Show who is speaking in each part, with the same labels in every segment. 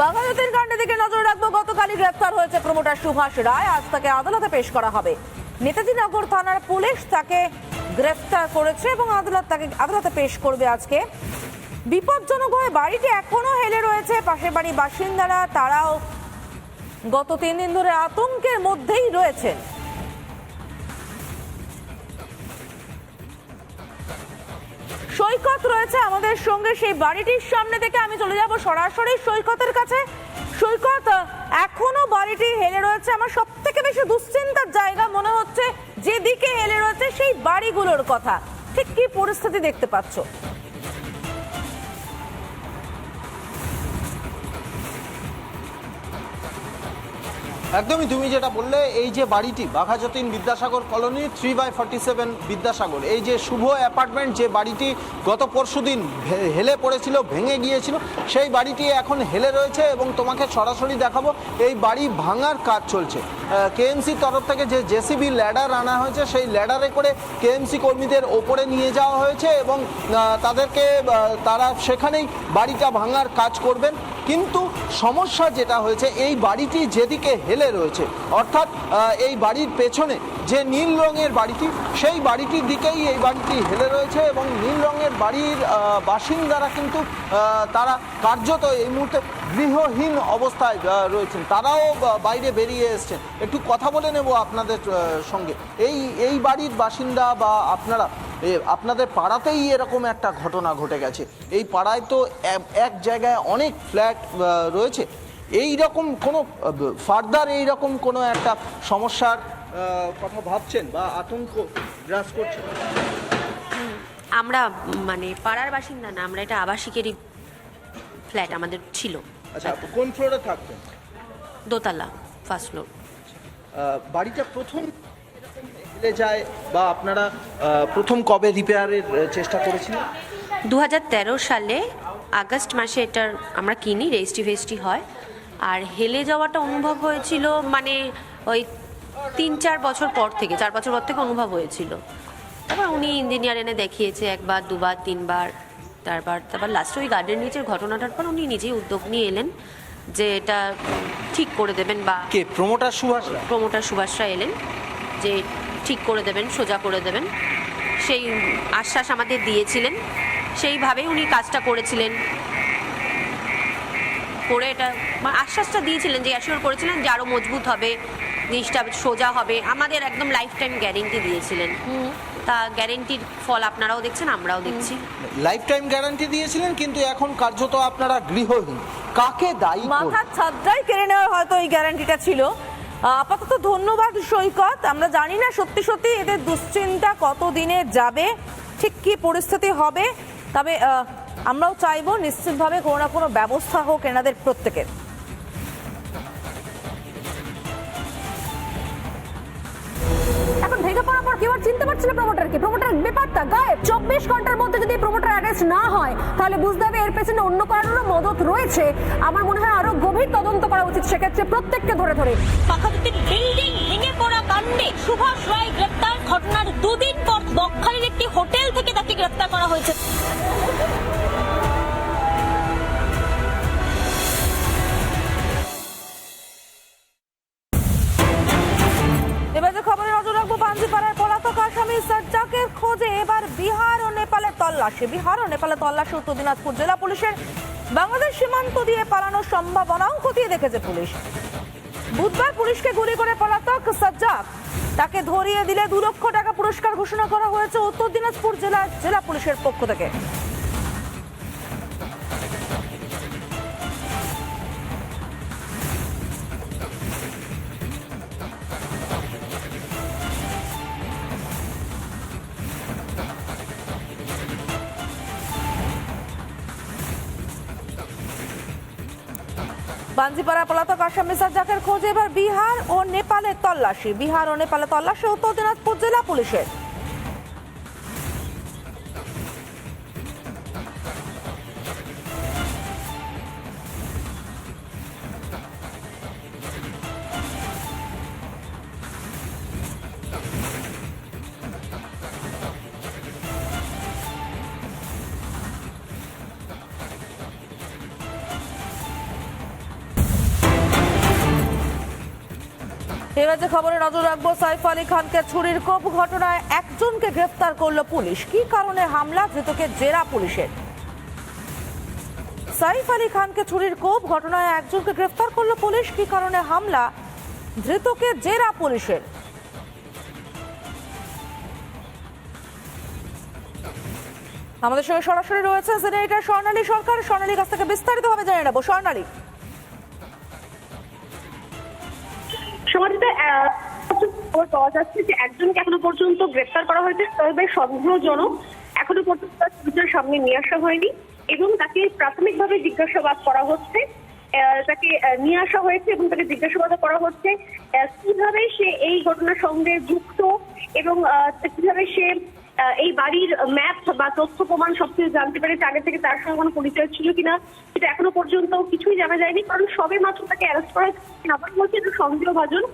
Speaker 1: বাঘাযতীন কাণ্ডে দিকে নজর রাখব। গতকালই গ্রেফতার হয়েছে প্রমোটার সুভাষ রায়। আজ তাকে আদালতে পেশ করা হবে। নেতাজি নগর থানার পুলিশ তাকে গ্রেফতার করেছে এবং আদালত তাকে আদালতে পেশ করবে আজকে। বিপজ্জনক হয়ে বাড়িটি এখনও হেলে রয়েছে। পাশের বাড়ির বাসিন্দারা, তারাও গত তিন দিন ধরে আতঙ্কের মধ্যেই রয়েছেন। সৈকত রয়েছে আমাদের সঙ্গে। সেই বাড়িটির সামনে থেকে আমি চলে যাব সরাসরি সৈকতের কাছে। সৈকত, এখনও বাড়িটি হেলে রয়েছে। আমার সব থেকে বেশি দুশ্চিন্তার জায়গা মনে হচ্ছে, যেদিকে হেলে রয়েছে সেই বাড়িগুলোর কথা। ঠিক কি পরিস্থিতি দেখতে পাচ্ছ?
Speaker 2: একদমই তুমি যেটা বললে, এই যে বাড়িটি, Baghajatin Vidyasagar colony three by forty seven Vidyasagar. এই যে শুভ অ্যাপার্টমেন্ট যে বাড়িটি গত পরশুদিন ভে- হেলে পড়েছিল, ভেঙে গিয়েছিল, সেই বাড়িটি এখন হেলে রয়েছে এবং তোমাকে সরাসরি দেখাবো, এই বাড়ি ভাঙার কাজ চলছে। কেএমসি তরফ থেকে যে জেসিবি ল্যাডার আনা হয়েছে, সেই ল্যাডারে করে কেএমসি কর্মীদের ওপরে নিয়ে যাওয়া হয়েছে এবং তাদেরকে তারা সেখানেই বাড়িটা ভাঙার কাজ করবেন। কিন্তু সমস্যা যেটা হয়েছে এই বাড়িটি যেদিকে হেলে রয়েছে অর্থাৎ এই বাড়ির পেছনে যে নীল রঙের বাড়িটি, সেই বাড়িটির দিকেই এই বাড়িটি হেলে রয়েছে এবং নীল রঙের বাড়ির বাসিন্দারা কিন্তু তারা কার্যত এই মুহূর্তে গৃহহীন অবস্থায় রয়েছেন। তারাও বাইরে বেরিয়ে এসছেন। একটু কথা বলে নেব আপনাদের সঙ্গে। এই এই বাড়ির বাসিন্দা বা আপনারা আপনাদের পাড়াতেই এরকম একটা ঘটনা ঘটে গেছে। এই পাড়ায় তো এক- জায়গায় অনেক ফ্ল্যাট রয়েছে। এই রকম কোনো ফার্দার এই রকম কোনো একটা সমস্যার কথা ভাবছেন বা আতঙ্ক গ্রাস করছেন?
Speaker 3: আমরা মানে পাড়ার বাসিন্দা না আমরা এটা আবাসিকেরই ফ্ল্যাট আমাদের ছিল।
Speaker 2: আচ্ছা কোন ফ্লোরে থাকতেন?
Speaker 3: দোতলা ফার্স্ট ফ্লোর
Speaker 2: বাড়িটা প্রথম হেলে যায় বা আপনারা প্রথম কবে রিপেয়ারের চেষ্টা করেছিলেন?
Speaker 3: দু হাজার তেরো সালে আগস্ট মাসে এটার আমরা কিনি রেজিস্ট্রি ফেস্ট্রি হয়। আর হেলে যাওয়াটা অনুভব হয়েছিল মানে ওই তিন চার বছর পর থেকে চার বছর পর থেকে অনুভব হয়েছিল। তারপর উনি ইঞ্জিনিয়ার এনে দেখিয়েছে একবার দুবার তিনবার তারপর তারপর লাস্টে ওই গার্ডেন নিচের ঘটনাটার পর উনি নিজেই উদ্যোগ নিয়ে এলেন যে এটা ঠিক করে দেবেন বা
Speaker 2: কে প্রমোটার সুভাষ?
Speaker 3: প্রমোটার সুভাষরা এলেন যে ঠিক করে দেবেন সোজা করে দেবেন। সেই আশ্বাস আমাদের দিয়েছিলেন। সেইভাবেই উনি কাজটা করেছিলেন। করে এটা আশ্বাসটা দিয়েছিলেন যে অ্যাসিওর করেছিলেন যে আরও মজবুত হবে। জিনিসটা সোজা হবে। আমাদের একদম লাইফ টাইম গ্যারেন্টি দিয়েছিলেন তা গ্যারেন্টির ফল আপনারাও দেখছেন আমরাও দেখছি।
Speaker 2: লাইফ টাইম গ্যারান্টি দিয়েছিলেন কিন্তু এখন কার্যত আপনারা গৃহহীন। কাকে দায়ী?
Speaker 1: মাথার ছাদটাই কেড়ে নেওয়ার হয়তো এই গ্যারান্টিটা ছিল। আপাতত ধন্যবাদ সৈকত। আমরা জানি না সত্যি সত্যি এদের দুশ্চিন্তা কত দিনে যাবে ঠিক কি পরিস্থিতি হবে। তবে আমরাও চাইব নিশ্চিতভাবে কোনো না কোনো ব্যবস্থা হোক এনাদের প্রত্যেকের।
Speaker 4: কেউ আর চিনতে পারছিল প্রমোটারকে প্রমোটার ব্যাপারটা গায়েব। চব্বিশ ঘণ্টার মধ্যে যদি প্রমোটার অ্যারেস্ট না হয়, তাহলে বুঝতে হবে এর পেছনে অন্য কারোরও মদত রয়েছে। আমার মনে হয় আরও গভীর তদন্ত করা উচিত সেক্ষেত্রে প্রত্যেককে ধরে ধরে।
Speaker 5: পাখাতুতির বিল্ডিং ভেঙে পড়া কাণ্ডে সুভাষ রায় গ্রেপ্তার। ঘটনার দুদিন পর বকখালির একটি হোটেল থেকে তাকে গ্রেপ্তার করা হয়েছে।
Speaker 1: এবার বিহার ও নেপালে তল্লাশি। বিহার ও নেপালে তল্লাশি উত্তর দিনাজপুর জেলা পুলিশের। বাংলাদেশ সীমান্ত দিয়ে পালানোর সম্ভাবনাও খতিয়ে দেখেছে পুলিশ। বুধবার পুলিশকে গুলি করে পলাতক সাজ্জাক তাকে ধরিয়ে দিলে দু লক্ষ টাকা পুরস্কার ঘোষণা করা হয়েছে উত্তর দিনাজপুর জেলা জেলা পুলিশের পক্ষ থেকে। বাঞ্জিপাড়া পলাতক আসামি সাজ্জাকের খোঁজে এবার বিহার ও নেপালে তল্লাশি। বিহার ও নেপালে তল্লাশি উত্তর দিনাজপুর জেলা পুলিশের। এবার খবরে নজর রাখব, সাইফ আলী খানকে ছুরির কোপ ঘটনায় একজনকে গ্রেফতার করল পুলিশ। কি কারণে হামলা? ধৃতকে জেরা পুলিশের। সাইফ আলী খানকে ছুরির কোপ ঘটনায় একজনকে গ্রেফতার করল পুলিশ। কি কারণে হামলা? ধৃতকে জেরা পুলিশের। আমাদের সঙ্গে সরাসরি রয়েছে সিনেটর স্বর্ণালী সরকার। স্বর্ণালীর কাছ থেকে বিস্তারিত ভাবে জেনে নেব। স্বর্ণালী।
Speaker 6: সমাজে খবর পাওয়া একজনকে এখনও পর্যন্ত গ্রেফতার করা হয়েছে। তবে সন্দেহজনক এখনও পর্যন্ত তার সামনে নিয়ে আসা হয়নি এবং তাকে প্রাথমিকভাবে জিজ্ঞাসাবাদ করা হচ্ছে তাকে নিয়ে আসা হয়েছে এবং তাকে জিজ্ঞাসাবাদ করা হচ্ছে কীভাবে সে এই ঘটনার সঙ্গে যুক্ত এবং কীভাবে সে এই বাড়ির ম্যাপ বা তথ্য প্রমাণ সবকিছু জানতে পেরেছে আগে থেকে তার সঙ্গে কোনো পরিচয় ছিল কিনা, সেটা এখনও পর্যন্ত কিছুই জানা যায়নি, কারণ সবে মাত্র তাকে অ্যারেস্ট করা আবার বলছে এটা সন্দেহভাজন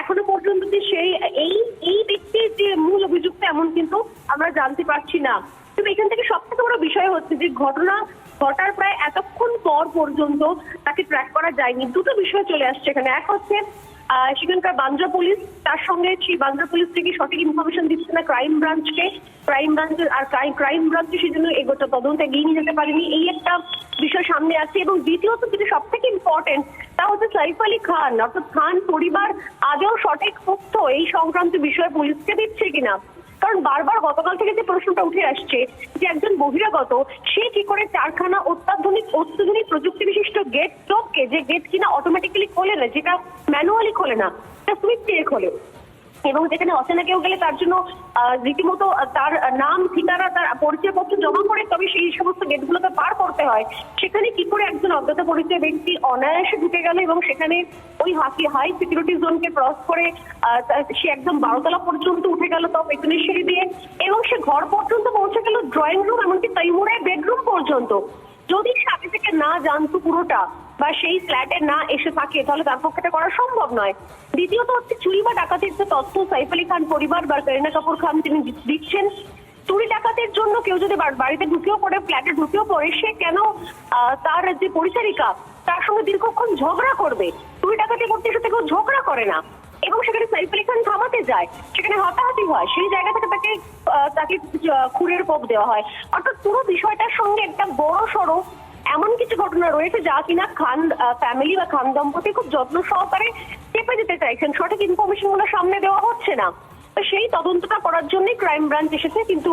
Speaker 6: এখনও পর্যন্ত যে সেই এই এই ব্যক্তির যে মূল অভিযুক্ত, এমন কিন্তু আমরা জানতে পারছি না। তবে এখান থেকে সব থেকে বড় বিষয় হচ্ছে যে ঘটনা ঘটার প্রায় এতক্ষণ পর পর্যন্ত তাকে ট্র্যাক করা যায়নি। দুটো বিষয় চলে আসছে এখানে। এক হচ্ছে সেখানকার বান্দ্রা পুলিশ, তার সঙ্গে সেই বান্দ্রা পুলিশ থেকে সঠিক ইনফরমেশন দিচ্ছে না ক্রাইম ব্রাঞ্চকে ক্রাইম ব্রাঞ্চের আর ক্রাইম ব্রাঞ্চে সেজন্য এগোটা তদন্ত এগিয়ে নিয়ে যেতে পারেনি। এই একটা বিষয় সামনে আছে এবং দ্বিতীয়ত যেটা সব থেকে ইম্পর্টেন্ট তা হচ্ছে সাইফ আলী খান। অর্থাৎ খান পরিবার আদেও সঠিক তথ্য এই সংক্রান্ত বিষয়ে পুলিশকে দিচ্ছে কিনা? কারণ বারবার গতকাল থেকে যে প্রশ্নটা উঠে আসছে যে একজন বহিরাগত, সে কি করে চারখানা অত্যাধুনিক অত্যাধুনিক প্রযুক্তি বিশিষ্ট গেট টোপকে, যে গেট কিনা অটোমেটিক্যালি খোলে না, যেটা ম্যানুয়ালি খোলে না, সেটা সুইচ দিয়ে খোলে? এবং যেখানে অচেনা কেউ গেলে তার জন্য রীতিমতো তার নাম, ঠিকানা, তার পরিচয়পত্র জমা করে তবে সেই সমস্ত গেটগুলোকে পার করতে হয়। সেখানে কি করে একজন অজ্ঞাত পরিচয় ব্যক্তি অনায়াসে ঢুকে গেল এবং সেখানে ওই হাকি হাই সিকিউরিটি জোনকে ক্রস করে সে একদম বারোতলা পর্যন্ত উঠে গেল তাও পেছনের সিঁড়ি দিয়ে এবং সে ঘর পর্যন্ত পৌঁছে গেল ড্রয়িং রুম এমনকি তৈমুরের বেডরুম পর্যন্ত। যদি সে আগে থেকে না জানতো পুরোটা বা সেই ফ্ল্যাটে না এসে থাকে তাহলে তার পক্ষে করা সম্ভব নয়। দ্বিতীয়ত হচ্ছে চুরি বা ডাকাতির যে তথ্য, সাইফ আলী খান পরিবার বা করিনা কাপুর খান তিনি দিচ্ছেন, চুরি ডাকাতের জন্য কেউ যদি বাড়িতে ঢুকেও পড়ে ফ্ল্যাটে ঢুকেও পড়ে, সে কেন তার যে পরিচারিকা, তার সঙ্গে দীর্ঘক্ষণ ঝগড়া করবে? চুরি ডাকাতি করতে এসে কেউ ঝগড়া করে না। এবং সেখানে সাইফ আলী খান থামাতে যায়, সেখানে হাতাহাতি হয়। সেই জায়গা থেকে তাকে তাকে খুরের কোপ দেওয়া হয়। অর্থাৎ পুরো বিষয়টার সঙ্গে একটা বড় সড়ো এমন কিছু ঘটনা রয়েছে যা কিনা খান ফ্যামিলি বা খান দম্পতি খুব যত্ন সহকারে চেপে যেতে চাইছেন। সঠিক ইনফরমেশনগুলো সামনে দেওয়া হচ্ছে না। তো সেই তদন্তটা করার জন্যই ক্রাইম ব্রাঞ্চ এসেছে কিন্তু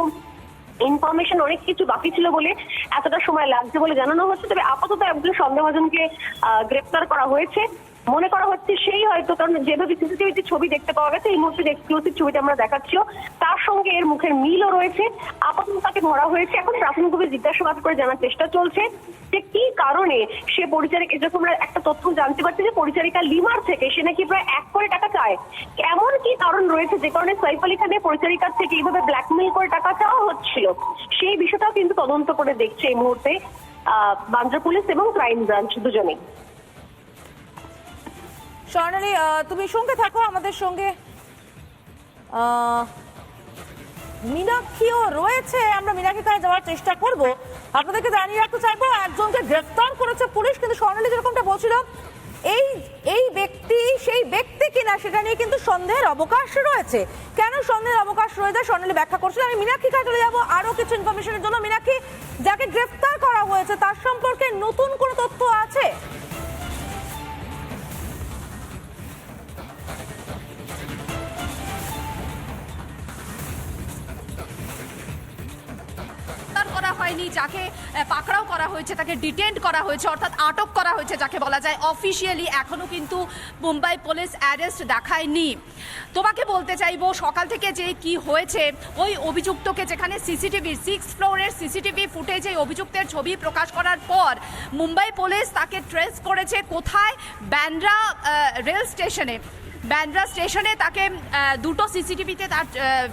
Speaker 6: ইনফরমেশন অনেক কিছু বাকি ছিল বলে এতটা সময় লাগছে বলে জানানো হচ্ছে। তবে আপাতত একজন সন্দেহভাজনকে আহ, গ্রেপ্তার করা হয়েছে। মনে করা হচ্ছে সেই হয়তো, কারণ যেভাবে সিসিটিভিতে ছবি দেখতে পাওয়া গেছে, এই মুহূর্তে এক্সক্লুসিভ ছবিটা আমরা দেখাচ্ছিও, তার সঙ্গে এর মুখের মিলও রয়েছে। আপাতত তাকে ধরা হয়েছে। এখন প্রাথমিকভাবে জিজ্ঞাসাবাদ করে জানার চেষ্টা চলছে যে কি কারণে সে পরিচারিকা আমরা একটা তথ্য জানতে পারছি যে পরিচারিকা লিমার থেকে সে নাকি প্রায় এক কোটি টাকা চায়। এমন কি কারণ রয়েছে যে কারণে সাইফ আলী খানের পরিচারিকার থেকে এইভাবে ব্ল্যাকমেল করে টাকা চাওয়া হচ্ছিল? সেই বিষয়টাও কিন্তু তদন্ত করে দেখছে এই মুহূর্তে, আহ, বান্দ্রা পুলিশ এবং ক্রাইম ব্রাঞ্চ দুজনেই।
Speaker 1: স্বর্ণালী তুমি সঙ্গে থাকো আমাদের সঙ্গে। মীনাক্ষীও রয়েছে। আমরা মীনাক্ষী কাছে যাওয়ার চেষ্টা করব। আপনাদেরকে জানিয়ে রাখতে চাইব, একজনকে গ্রেফতার করেছে পুলিশ, কিন্তু স্বর্ণালী যেরকমটা বলছিল, এই এই ব্যক্তি সেই ব্যক্তি কিনা সেটা নিয়ে কিন্তু সন্দেহের অবকাশ রয়েছে। কেন সন্দেহের অবকাশ রয়েছে স্বর্ণালী ব্যাখ্যা করছিল। আমি মীনাক্ষী চলে যাব আরও কিছু ইনফরমেশনের জন্য। মীনাক্ষী, যাকে গ্রেফতার করা হয়েছে, তার সম্পর্কে নতুন কোনো তথ্য আছে?
Speaker 7: যাকে আহ, পাকড়াও করা হয়েছে, তাকে ডিটেন্ড করা হয়েছে, অর্থাৎ আটক করা হয়েছে যাকে বলা যায় অফিসিয়ালি এখনও কিন্তু মুম্বাই পুলিশ অ্যারেস্ট দেখায়নি। তোমাকে বলতে চাইব, সকাল থেকে যে কি হয়েছে, ওই অভিযুক্তকে যেখানে সিসিটিভি সিক্স ফ্লোরের সিসিটিভি ফুটেজে অভিযুক্তের ছবি প্রকাশ করার পর মুম্বাই পুলিশ তাকে ট্রেস করেছে কোথায়? ব্যান্ড্রা রেল স্টেশনে। ব্যান্ড্রা স্টেশনে তাকে দুটো সিসিটিভিতে তার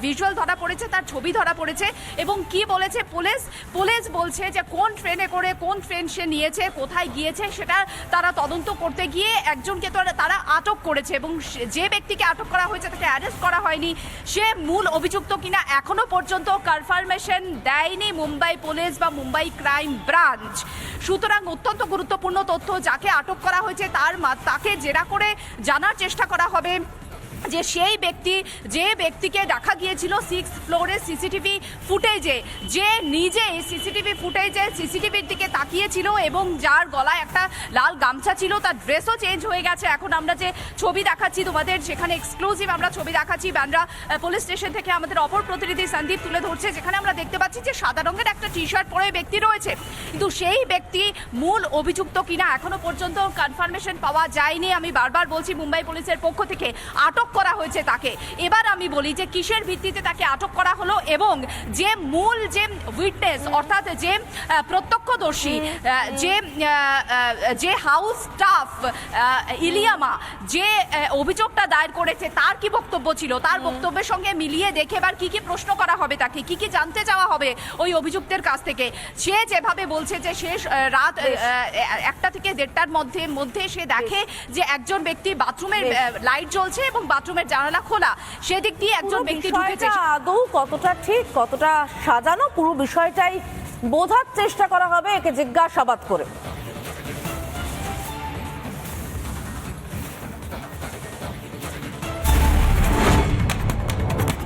Speaker 7: ভিজুয়াল ধরা পড়েছে, তার ছবি ধরা পড়েছে এবং কি বলেছে পুলিশ? পুলিশ বলছে যে কোন ট্রেনে করে, কোন ট্রেন সে নিয়েছে, কোথায় গিয়েছে, সেটা তারা তদন্ত করতে গিয়ে একজনকে তো তারা আটক করেছে এবং যে ব্যক্তিকে আটক করা হয়েছে তাকে অ্যারেস্ট করা হয়নি, সে মূল অভিযুক্ত কিনা এখনও পর্যন্ত কনফার্মেশন দেয়নি মুম্বাই পুলিশ বা মুম্বাই ক্রাইম ব্রাঞ্চ সুতরাং অত্যন্ত গুরুত্বপূর্ণ তথ্য যাকে আটক করা হয়েছে তার তাকে জেরা করে জানার চেষ্টা করা হবে। যে সেই ব্যক্তি, যে ব্যক্তিকে দেখা গিয়েছিল সিক্স ফ্লোরের সিসিটিভি ফুটেজে যে নিজে সিসিটিভি ফুটেজে সিসিটিভির দিকে তাকিয়েছিল এবং যার গলায় একটা লাল গামছা ছিল, তার ড্রেসও চেঞ্জ হয়ে গেছে। এখন আমরা যে ছবি দেখাচ্ছি তোমাদের, সেখানে এক্সক্লুসিভ আমরা ছবি দেখাচ্ছি। ব্যান্ড্রা পুলিশ স্টেশন থেকে আমাদের অপর প্রতিনিধি সন্দীপ তুলে ধরছে, যেখানে আমরা দেখতে পাচ্ছি যে সাদা রঙের একটা টি শার্ট পরে ব্যক্তি রয়েছে। কিন্তু সেই ব্যক্তি মূল অভিযুক্ত কিনা এখনও পর্যন্ত কনফার্মেশন পাওয়া যায়নি। আমি বারবার বলছি, মুম্বাই পুলিশের পক্ষ থেকে আটক করা হয়েছে তাকে। এবার আমি বলি যে কিসের ভিত্তিতে তাকে আটক করা হলো এবং যে মূল যে উইটনেস অর্থাৎ যে প্রত্যক্ষদর্শী যে যে হাউস স্টাফ ইলিয়ামা যে অভিযোগটা দায়ের করেছে তার কি বক্তব্য ছিল? তার বক্তব্যের সঙ্গে মিলিয়ে দেখে এবার কি কি প্রশ্ন করা হবে তাকে কি কি জানতে চাওয়া হবে ওই অভিযুক্তের কাছ থেকে। সে যেভাবে বলছে যে শেষ রাত একটা থেকে দেড়টার মধ্যে মধ্যে সে দেখে যে একজন ব্যক্তি বাথরুমের লাইট জ্বলছে এবং বাথরুমের জানালা খোলা। সেদিক দিয়ে একজন ব্যক্তি ঢুকেছে।
Speaker 1: আদৌ কতটা ঠিক কতটা সাজানো পুরো বিষয়টাই বোঝার চেষ্টা করা হবে একে জিজ্ঞাসাবাদ করে।